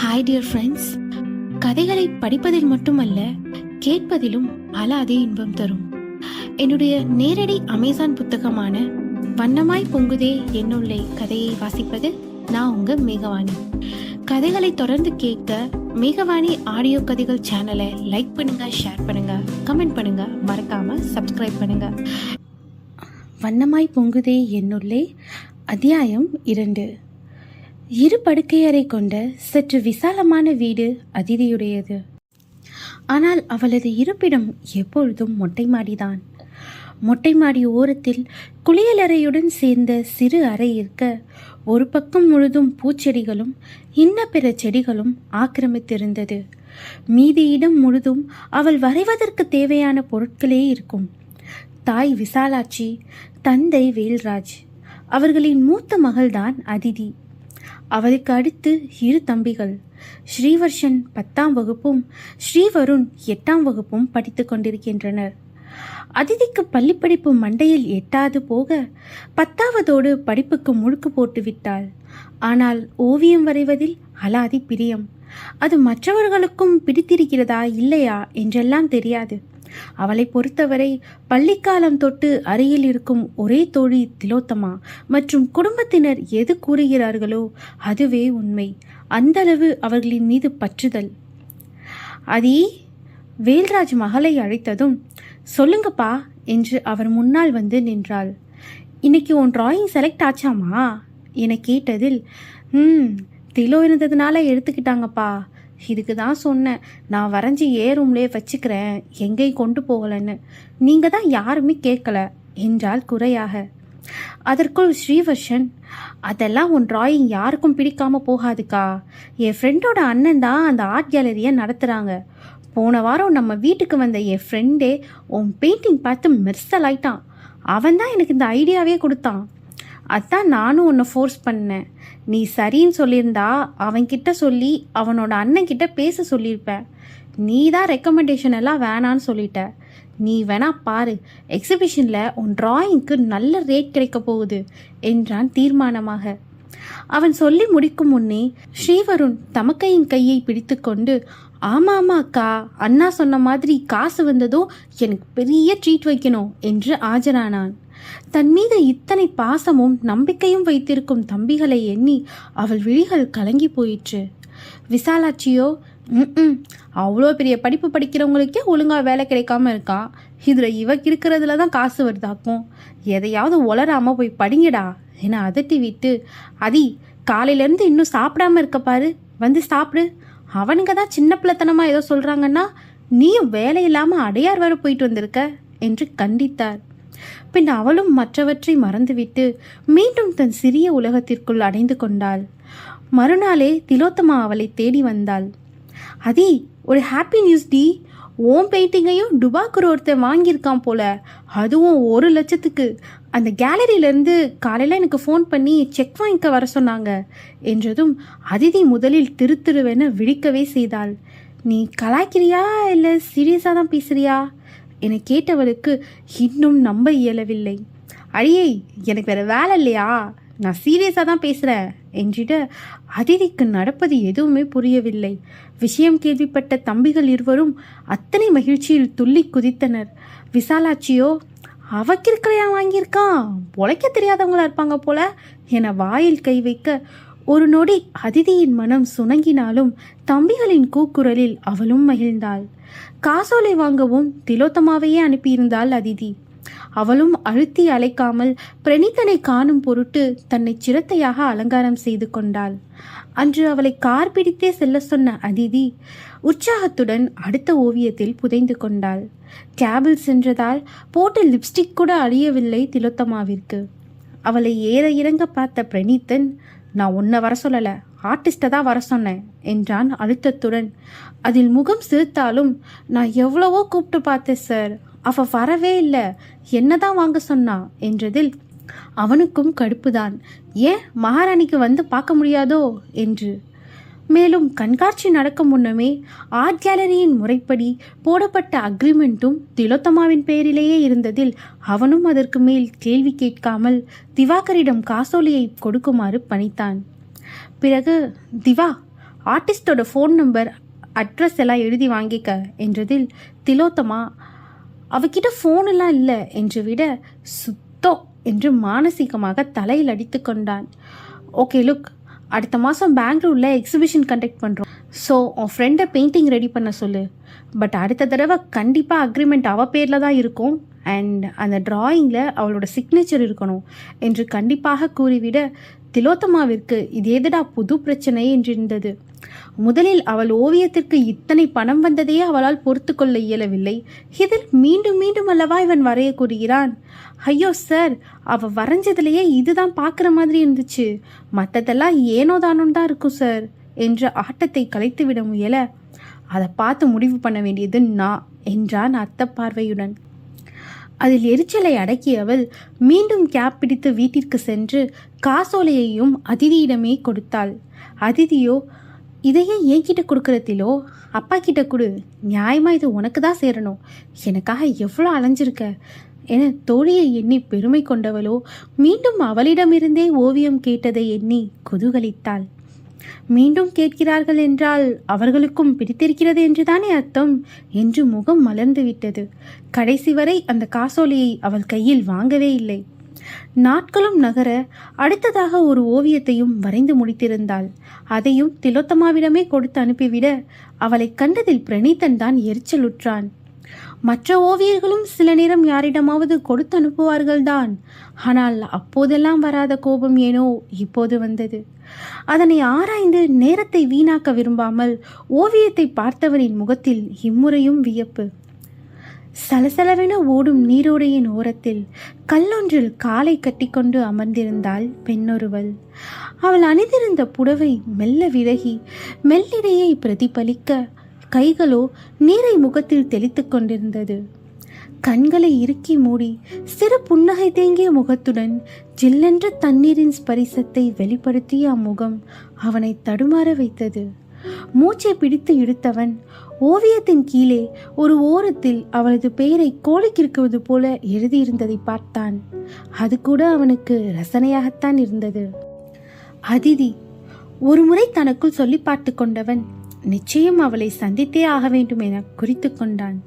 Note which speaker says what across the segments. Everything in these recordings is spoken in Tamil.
Speaker 1: ஹாய் டியர் ஃப்ரெண்ட்ஸ் கதைகளை படிப்பதில் மட்டுமல்ல கேட்பதிலும் அலாதே இன்பம் தரும். என்னுடைய நேரடி அமேசான் புத்தகமான வண்ணமாய் பொங்குதே என்னுள்ளே கதையை வாசிப்பது நான் உங்க மேகவாணி. கதைகளை தொடர்ந்து கேட்க மேகவாணி ஆடியோ கதைகள் சேனலை லைக் பண்ணுங்க ஷேர் பண்ணுங்க கமெண்ட் பண்ணுங்க மறக்காம சப்ஸ்கிரைப் பண்ணுங்க. வண்ணமாய் பொங்குதே என்னுள்ளே அத்தியாயம் இரண்டு. இரு படுக்கையறை கொண்ட சற்று விசாலமான வீடு அதிதியுடையது. ஆனால் அவளது இருப்பிடம் எப்பொழுதும் மொட்டை மாடிதான். மொட்டை மாடி ஓரத்தில் குளியலறையுடன் சேர்ந்த சிறு அறை இருக்க ஒரு பக்கம் முழுதும் பூச்செடிகளும் இன்ன பிற செடிகளும் ஆக்கிரமித்திருந்தது. மீதி இடம் முழுதும் அவள் வரைவதற்கு தேவையான பொருட்களே இருக்கும். தாய் விசாலாட்சி தந்தை வேல்ராஜ் அவர்களின் மூத்த மகள்தான் அதிதி. அவருக்கு அடுத்து இரு தம்பிகள். ஸ்ரீவர்ஷன் பத்தாம் வகுப்பும் ஸ்ரீவருண் எட்டாம் வகுப்பும் படித்துக் கொண்டிருக்கின்றனர். அதிதிக்கு பள்ளிப்படிப்பு மண்டையில் எட்டாது போக பத்தாவதோடு படிப்புக்கு முழுக்கு போட்டு விட்டாள். ஆனால் ஓவியம் வரைவதில் அலாதி பிரியம். அது மற்றவர்களுக்கும் பிடித்திருக்கிறதா இல்லையா என்றெல்லாம் தெரியாது. அவளை பொறுத்தவரை பள்ளிக்காலம் தொட்டு அருகில் இருக்கும் ஒரே தோழி திலோத்தமா மற்றும் குடும்பத்தினர் எது கூறுகிறார்களோ அதுவே உண்மை. அந்தளவு அவர்களின் மீது பற்றுதல். அதி வேல்ராஜ் மகளை அழைத்ததும் சொல்லுங்கப்பா என்று அவர் முன்னால் வந்து நின்றாள். இன்னைக்கு உன் டிராயிங் செலக்ட் ஆச்சாமா என கேட்டதில் ம் திலோ இருந்ததுனால எடுத்துக்கிட்டாங்கப்பா. இதுக்கு தான் சொன்னேன். நான் வரைஞ்சி ஏ ரூம்லேயே வச்சுக்கிறேன். எங்கேயும் கொண்டு போகலன்னு. நீங்கள் தான் யாருமே கேட்கல. என்றால் குறையாக. அதற்குள் ஸ்ரீவர்ஷன் அதெல்லாம் உன் டிராயிங் யாருக்கும் பிடிக்காம போகாதுக்கா. என் ஃப்ரெண்டோட அண்ணன் தான் அந்த ஆர்ட் கேலரியை நடத்துகிறாங்க போன வாரம் நம்ம வீட்டுக்கு வந்த என் ஃப்ரெண்டே உன் பெயிண்டிங் பார்த்து மெர்சல் ஆயிட்டான். அவன் தான் எனக்கு இந்த ஐடியாவே கொடுத்தான். அதான் நானும் உன்னை ஃபோர்ஸ் பண்ணேன். நீ சரின்னு சொல்லியிருந்தா அவன்கிட்ட சொல்லி அவனோட அண்ணன்கிட்ட பேச சொல்லியிருப்பேன். நீ தான் ரெக்கமெண்டேஷன் எல்லாம் வேணான்னு சொல்லிட்ட. நீ வேணா பாரு எக்ஸிபிஷனில் உன் டிராயிங்க்கு நல்ல ரேட் கிடைக்க போகுது என்றான் தீர்மானமாக. அவன் சொல்லி முடிக்கும் முன்னே ஸ்ரீவருண் தமக்கையின் கையை பிடித்துக்கொண்டு ஆமா ஆமா அக்கா அண்ணா சொன்ன மாதிரி காசு வந்ததும் எனக்கு பெரிய ட்ரீட் வைக்கணும் என்று ஆஜரானான். தன் மீது இத்தனை பாசமும் நம்பிக்கையும் வைத்திருக்கும் தம்பிகளை எண்ணி அவள் விழிகள் கலங்கி போயிற்று. விசாலாட்சியோ ம் அவ்வளோ பெரிய படிப்பு படிக்கிறவங்களுக்கே ஒழுங்காக வேலை கிடைக்காம இருக்கா? இதில் இவக்கு இருக்கிறதுல தான் காசு வருதாக்கும் எதையாவது உளராமல் போய் படிங்கடா என அதட்டி விட்டு அதி காலையிலேருந்து இன்னும் சாப்பிடாம இருக்க பாரு வந்து சாப்பிடு. அவனுங்க தான் சின்ன பிள்ளைத்தனமாக ஏதோ சொல்கிறாங்கன்னா நீயும் வேலை இல்லாமல் அடையார் வர போயிட்டு வந்திருக்க என்று கண்டித்தார். பின் அவளும் மற்றவற்றை மறந்துவிட்டு மீண்டும் தன் சிறிய உலகத்திற்குள் அடைந்து கொண்டாள். மறுநாளே திலோத்தமா அவளை தேடி வந்தாள். அதி ஒரு ஹாப்பி நியூஸ் டி. ஓம் பெயிண்டிங்கையும் டுபாக்குர் ஒருத்தர் வாங்கியிருக்கான் போல. அதுவும் ஒரு லட்சத்துக்கு. அந்த கேலரியிலேருந்து காலையில் எனக்கு ஃபோன் பண்ணி செக் வாங்கிக்க வர சொன்னாங்க என்றதும் அதிதி முதலில் திரு திருவென விழிக்கவே செய்தாள். நீ கலாய்க்கிறியா? இல்லை சீரியஸாக தான் பேசுறியா? என கேட்டவளுக்கு இன்னும் நம்ப இயலவில்லை. அழியை எனக்கு வேற வேலை இல்லையா? நான் சீரியஸாக தான் பேசுகிறேன் என்றிட அதிதிக்கு நடப்பது எதுவுமே புரியவில்லை. விஷயம் கேள்விப்பட்ட தம்பிகள் இருவரும் அத்தனை மகிழ்ச்சியில் துள்ளி குதித்தனர். விசாலாட்சியோ அவக்கிருக்கலையா வாங்கியிருக்கான்? உழைக்க தெரியாதவங்களா இருப்பாங்க போல. என வாயில் கை வைக்க ஒரு நொடி அதிதியின் மனம் சுணங்கினாலும் தம்பிகளின் கூக்குரலில் அவளும் மகிழ்ந்தாள். காசோலை வாங்கவும் திலோத்தமாவையே அனுப்பியிருந்தாள் அதிதி. அவளும் அழுத்தி அழைக்காமல் பிரணித்தனை காணும் பொருட்டு தன்னை சிரத்தையாக அலங்காரம் செய்து கொண்டாள். அன்று அவளை கார் பிடித்தே செல்ல சொன்ன அதிதி உற்சாகத்துடன் அடுத்த ஓவியத்தில் புதைந்து கொண்டாள். கேபில் சென்றதால் போட்ட லிப்ஸ்டிக் கூட அழியவில்லை திலோத்தமாவிற்கு. அவளை ஏற இறங்க பார்த்த பிரணீத்தன் நான் உன்னை வர சொல்லலை. ஆர்டிஸ்ட்டை தான் வர சொன்னேன் என்றான் அழுத்தத்துடன். அதில் முகம் சிரித்தாலும் நான் எவ்வளவோ கூப்பிட்டு பார்த்தேன் சார். அவ வரவே இல்லை. என்னதான் வாங்க சொன்னா என்றதில் அவனுக்கும் கடுப்புதான். ஏன் மகாராணிக்கு வந்து பார்க்க முடியாதோ என்று. மேலும் கண்காட்சி நடக்கும் முன்னமே ஆர்ட் கேலரியின் முறைப்படி போடப்பட்ட அக்ரிமெண்ட்டும் திலோத்தமாவின் பெயரிலேயே இருந்ததில் அவனும் அதற்கு மேல் கேள்வி கேட்காமல் திவாகரிடம் காசோலியை கொடுக்குமாறு பணித்தான். பிறகு திவா ஆர்டிஸ்டோட ஃபோன் நம்பர் அட்ரஸ் எல்லாம் எழுதி வாங்கிக்க என்றதில் திலோத்தமா அவகிட்ட ஃபோனெல்லாம் இல்லை என்று விட சுத்தோ என்று மானசீகமாக தலையில் அடித்து கொண்டான். ஓகே லுக் அடுத்த மாதம் பெங்களூரில் எக்ஸிபிஷன் கண்டக்ட் பண்ணுறோம் ஸோ உன் ஃப்ரெண்டை பெயிண்டிங் ரெடி பண்ண சொல்லு. பட் அடுத்த தடவை கண்டிப்பாக அக்ரிமெண்ட் அவள் பேரில் தான் இருக்கும். அண்ட் அந்த டிராயிங்கில் அவளோட சிக்னேச்சர் இருக்கணும். என்று கண்டிப்பாக கூறிவிட திலோத்தமாவிற்கு இது எதுடா புது பிரச்சனை என்றிருந்தது. முதலில் அவள் ஓவியத்திற்கு இத்தனை பணம் வந்ததையே அவளால் பொறுத்து கொள்ள இயலவில்லை. இதில் மீண்டும் மீண்டும் அல்லவா இவன் வரைய கூறுகிறான்? ஐயோ சார் அவ வரைஞ்சதுலேயே இதுதான் பார்க்குற மாதிரி இருந்துச்சு. மற்றதெல்லாம் ஏனோ தானோன்னு தான் இருக்கும் சார் என்ற ஆட்டத்தை கலைத்துவிட முயல. அதை பார்த்து முடிவு பண்ண வேண்டியது நான் என்றான் அத்த பார்வையுடன் அதில் எரிச்சலை அடக்கியவள் மீண்டும் கேப் பிடித்து வீட்டிற்கு சென்று காசோலையையும் அதிதியிடமே கொடுத்தாள். அதிதியோ இதையே என்கிட்ட கொடுக்குறதிலோ? அப்பா கிட்ட கொடு. நியாயமாக இது உனக்கு தான் சேரணும். எனக்காக எவ்வளோ அலைஞ்சிருக்க என தோழியை எண்ணி பெருமை கொண்டவளோ மீண்டும் அவளிடமிருந்தே ஓவியம் கேட்டதை எண்ணி குதூகலித்தாள். மீண்டும் கேட்கிறார்கள் என்றால் அவர்களுக்கும் பிடித்திருக்கிறது என்றுதானே அர்த்தம்? என்று முகம் மலர்ந்து விட்டது. கடைசி வரை அந்த காசோலையை அவள் கையில் வாங்கவே இல்லை. நாட்களும் நகர அடுத்ததாக ஒரு ஓவியத்தையும் வரைந்து முடித்திருந்தாள். அதையும் திலோத்தமாவிடமே கொடுத்து அனுப்பிவிட அவளை கண்டதில் பிரணீதன் தான் எரிச்சலுற்றான். மற்ற ஓவியர்களும் சில நேரம் யாரிடமாவது கொடுத்து அனுப்புவார்கள்தான். ஆனால் அப்போதெல்லாம் வராத கோபம் ஏனோ இப்போது வந்தது. அதனை ஆராய்ந்து நேரத்தை வீணாக்க விரும்பாமல் ஓவியத்தை பார்த்தவனின் முகத்தில் இம்முறையும் வியப்பு. சலசலவென ஓடும் நீரோடையின் ஓரத்தில் கல்லொன்றில் காலை கட்டிக்கொண்டு அமர்ந்திருந்தாள் பெண்ணொருவள். அவள் அணிந்திருந்த புடவை மெல்ல விலகி மெல்லிடையை பிரதிபலிக்க கைகளோ நீரை முகத்தில் தெளித்துக் கொண்டிருந்தது. கண்களை இறுக்கி மூடி சிறு புன்னகை தேங்கிய முகத்துடன் ஜில்லென்ற தண்ணீரின் ஸ்பரிசத்தை வெளிப்படுத்திய அம்முகம் அவனை தடுமாற வைத்தது. மூச்சை பிடித்து இழுத்தவன் ஓவியத்தின் கீழே ஒரு ஓரத்தில் அவளது பெயரை கோழிக்கிருக்குவது போல எழுதியிருந்ததை பார்த்தான். அது கூட அவனுக்கு ரசனையாகத்தான் இருந்தது. அதிதி ஒருமுறை தனக்குள் சொல்லி பார்த்து கொண்டவன் நிச்சயம் அவளை சந்தித்தே ஆக வேண்டும் என குறித்து கொண்டான்.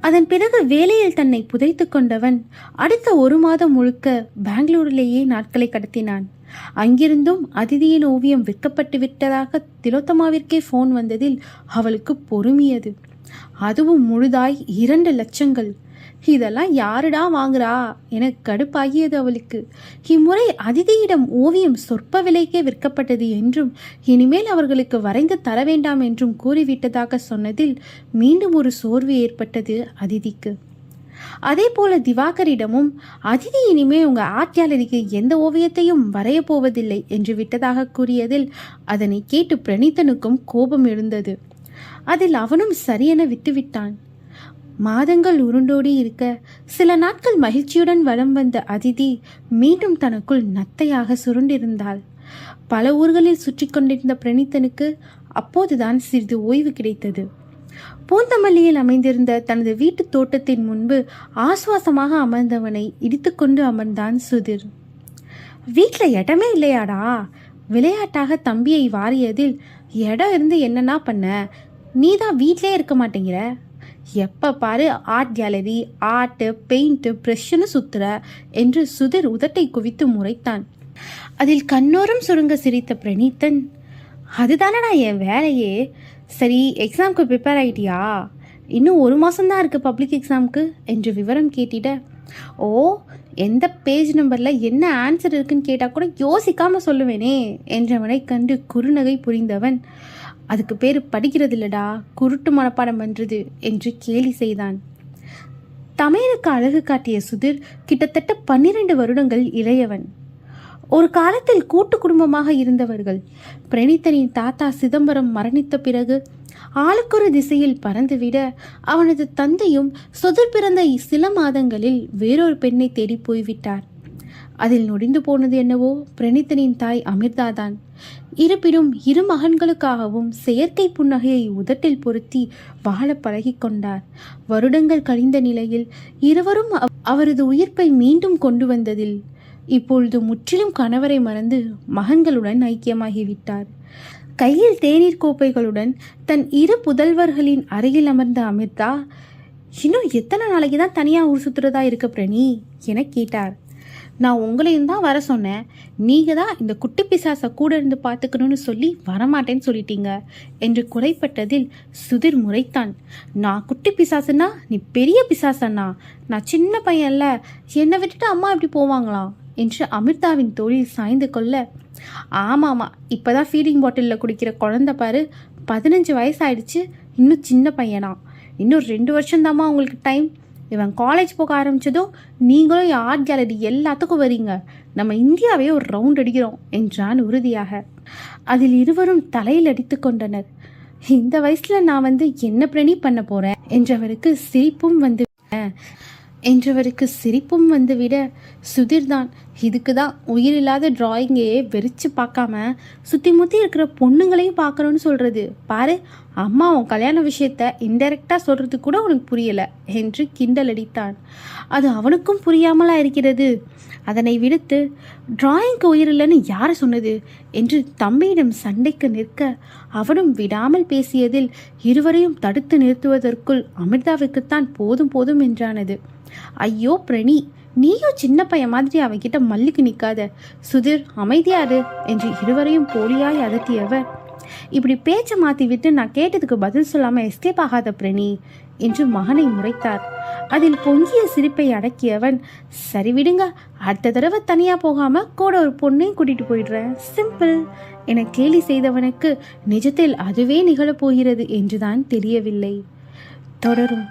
Speaker 1: அதன் பிறகு வேலையில் தன்னை புதைத்து கொண்டவன் அடுத்த ஒரு மாதம் முழுக்க பெங்களூரிலேயே நாட்களை கடத்தினான். அங்கிருந்தும் அதிதியின் ஓவியம் விற்கப்பட்டு விட்டதாக திலோத்தமாவிற்கே ஃபோன் வந்ததில் அவளுக்கு பொறுமியது. அதுவும் முழுதாய் இரண்டு லட்சங்கள். இதெல்லாம் யாருடா வாங்குறா? என கடுப்பாகியது அவளுக்கு. இம்முறை அதிதியிடம் ஓவியம் சொற்ப விலைக்கே விற்கப்பட்டது என்றும் இனிமேல் அவர்களுக்கு வரைந்து தர வேண்டாம் என்றும் கூறிவிட்டதாக சொன்னதில் மீண்டும் ஒரு சோர்வு ஏற்பட்டது அதிதிக்கு. அதே போல திவாகரிடமும் அதிதி இனிமே உங்க ஆர்ட் கேலரிக்கு எந்த ஓவியத்தையும் வரைய போவதில்லை என்று விட்டதாக கூறியதில் அதனை கேட்டு பிரணீத்தனுக்கும் கோபம் எழுந்தது. அதில் அவனும் சரியென விட்டுவிட்டான். மாதங்கள் உருண்டோடி இருக்க சில நாட்கள் மகிழ்ச்சியுடன் வலம் வந்த அதிதி மீண்டும் தனக்குள் நத்தையாக சுருண்டிருந்தாள். பல ஊர்களில் சுற்றி கொண்டிருந்த பிரணீத்தனுக்கு அப்போதுதான் சிறிது ஓய்வு கிடைத்தது. பூந்தமல்லியில் அமைந்திருந்த தனது வீட்டு தோட்டத்தின் முன்பு ஆசுவாசமாக அமர்ந்தவனை இடித்துக்கொண்டு அமர்ந்தான் சுதிர். வீட்டில் இடமே இல்லையாடா? விளையாட்டாக தம்பியை வாரியதில் இடம் இருந்து என்னன்னா பண்ண? நீ தான் வீட்டிலே இருக்க மாட்டேங்கிற? எப்போ பாரு ஆர்ட் கேலரி ஆர்ட்டு பெயிண்ட்டு ப்ரெஷ்ஷுன்னு சுத்துற என்று சுதிர் உதட்டை குவித்து முறைத்தான். அதில் கண்ணோரம் சுருங்க சிரித்த பிரணீத்தன் அதுதானடா என் வேலையே? சரி எக்ஸாம்க்கு ப்ரிப்பேர் ஆகிட்டியா இன்னும் ஒரு மாதம்தான் இருக்குது பப்ளிக் எக்ஸாமுக்கு என்று விவரம் கேட்டிட. ஓ எந்த பேஜ் நம்பரில் என்ன ஆன்சர் இருக்குன்னு கேட்டால் கூட யோசிக்காமல் சொல்லுவேனே என்றவனை கண்டு குறுநகை புரிந்தவன். அதுக்கு பேர் படிக்கிறது இல்லடா குருட்டு மனப்பாடம் பண்ணுறது என்று கேலி செய்தான். தமையனுக்கு அழகு காட்டிய சுதிர் கிட்டத்தட்ட பன்னிரண்டு வருடங்கள் இளையவன். ஒரு காலத்தில் கூட்டு குடும்பமாக இருந்தவர்கள். பிரணீத்தனின் தாத்தா சிதம்பரம் மரணித்த பிறகு ஆளுக்கொரு திசையில் பறந்துவிட அவனது தந்தையும் சுதிர் பிறந்த சில மாதங்களில் வேறொரு பெண்ணை தேடி போய்விட்டார். அதில் நொடிந்து போனது என்னவோ பிரணீத்தனின் தாய் அமிர்தாதான். இருப்பினும் இரு மகன்களுக்காகவும் செயற்கை புன்னகையை உதட்டில் பொருத்தி வாழ பழகி கொண்டார். வருடங்கள் கழிந்த நிலையில் இருவரும் அவரது உயிர்ப்பை மீண்டும் கொண்டு வந்ததில் இப்பொழுது முற்றிலும் கணவரை மறந்து மகன்களுடன் ஐக்கியமாகிவிட்டார். கையில் தேநீர் கோப்பைகளுடன் தன் இரு புதல்வர்களின் அருகில் அமர்ந்த அமிர்தா இன்னும் எத்தனை நாளைக்கு தான் தனியாக ஊர் சுற்றுறதா இருக்க பிரணி? என கேட்டார். நான் உங்களையும் தான் வர சொன்னேன். நீங்கள் தான் இந்த குட்டி பிசாசை கூட இருந்து பார்த்துக்கணும்னு சொல்லி வரமாட்டேன்னு சொல்லிட்டீங்க. என்று குறைப்பட்டதில் சுதிர் முறைத்தான். நான் குட்டி பிசாசுன்னா நீ பெரிய பிசாசண்ணா நான் சின்ன பையன்ல என்னை விட்டுட்டு அம்மா இப்படி போவாங்களாம் என்று அமிர்தாவின் தொழில் சாய்ந்து கொள்ள ஆமாம் இப்போ தான் ஃபீடிங் பாட்டிலில் குடிக்கிற குழந்தை பாரு பதினஞ்சு வயசு ஆயிடுச்சு இன்னும் சின்ன பையனா? இன்னும் ரெண்டு வருஷம்தாம்மா உங்களுக்கு டைம் இவன் காலேஜ் போக ஆரம்பிச்சதும் நீங்களும் ஆர்ட் கேலரி எல்லாத்துக்கும் வரீங்க. நம்ம இந்தியாவே ஒரு ரவுண்ட் அடிக்கிறோம் என்றான் உறுதியாக. அதில் இருவரும் தலையில் அடித்து கொண்டனர். இந்த வயசுல நான் வந்து என்ன பிரணி பண்ண போறேன் என்றவருக்கு சிரிப்பும் வந்து என்றவருக்கு சிரிப்பும் வந்துவிட சுதிர்தான் இதுக்கு தான் உயிரில்லாத டிராயிங்கையே வெறிச்சு பார்க்காம சுற்றி முற்றி இருக்கிற பொண்ணுங்களையும் பார்க்குறோன்னு சொல்கிறது பாரு அம்மா உன் கல்யாண விஷயத்த இன்டெரக்டாக சொல்கிறது கூட உனக்கு புரியலை என்று கிண்டல் அடித்தான். அது அவனுக்கும் புரியாமலா இருக்கிறது. அதனை விடுத்து டிராயிங்க்கு உயிரில்லைன்னு யார் சொன்னது? என்று தம்பியிடம் சண்டைக்கு நிற்க அவனும் விடாமல் பேசியதில் இருவரையும் தடுத்து நிறுத்துவதற்குள் அமிர்தாவுக்குத்தான் போதும் போதும் என்றானது. ஐயோ பிரணி நீயும் சின்ன பையன் மாதிரி அவன்கிட்ட மல்லுக்கு நிற்காத சுதிர் அமைதியாரு என்று இருவரையும் போலியாய் அதட்டியவர் இப்படி பேச்சை மாற்றி விட்டு நான் கேட்டதுக்கு பதில் சொல்லாமல் எஸ்கேப் ஆகாத பிரணி என்று மகனை முறைத்தார். அதில் பொங்கிய சிரிப்பை அடக்கியவன் சரி விடுங்க அடுத்த தடவை தனியாக போகாமல் கூட ஒரு பொண்ணையும் கூட்டிகிட்டு போயிடுறேன். சிம்பிள் என கேலி செய்தவனுக்கு நிஜத்தில் அதுவே நிகழப்போகிறது என்றுதான் தெரியவில்லை. தொடரும்.